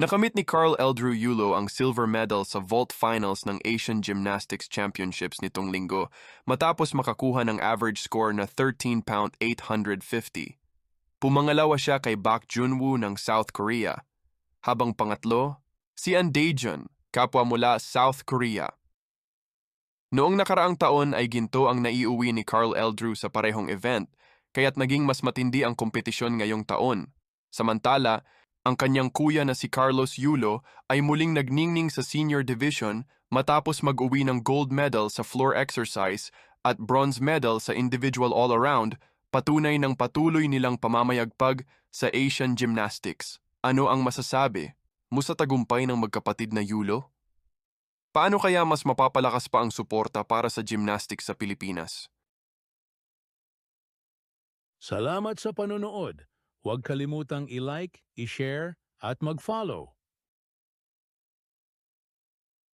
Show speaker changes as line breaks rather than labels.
Nakamit ni Carl Eldrew Yulo ang silver medal sa vault finals ng Asian Gymnastics Championships nitong linggo matapos makakuha ng average score na 13 pound 850. Pumangalawa siya kay Bak Junwoo ng South Korea. Habang pangatlo, si An Daejeon, kapwa mula South Korea. Noong nakaraang taon ay ginto ang naiuwi ni Carl Eldrew sa parehong event, kaya't naging mas matindi ang kompetisyon ngayong taon. Samantala, ang kanyang kuya na si Carlos Yulo ay muling nagningning sa senior division matapos mag-uwi ng gold medal sa floor exercise at bronze medal sa individual all-around, patunay ng patuloy nilang pamamayagpag sa Asian Gymnastics. Ano ang masasabi mo sa tagumpay ng magkapatid na Yulo? Paano kaya mas mapapalakas pa ang suporta para sa gymnastics sa Pilipinas?
Salamat sa panonood. Huwag kalimutang i-like, i-share at mag-follow.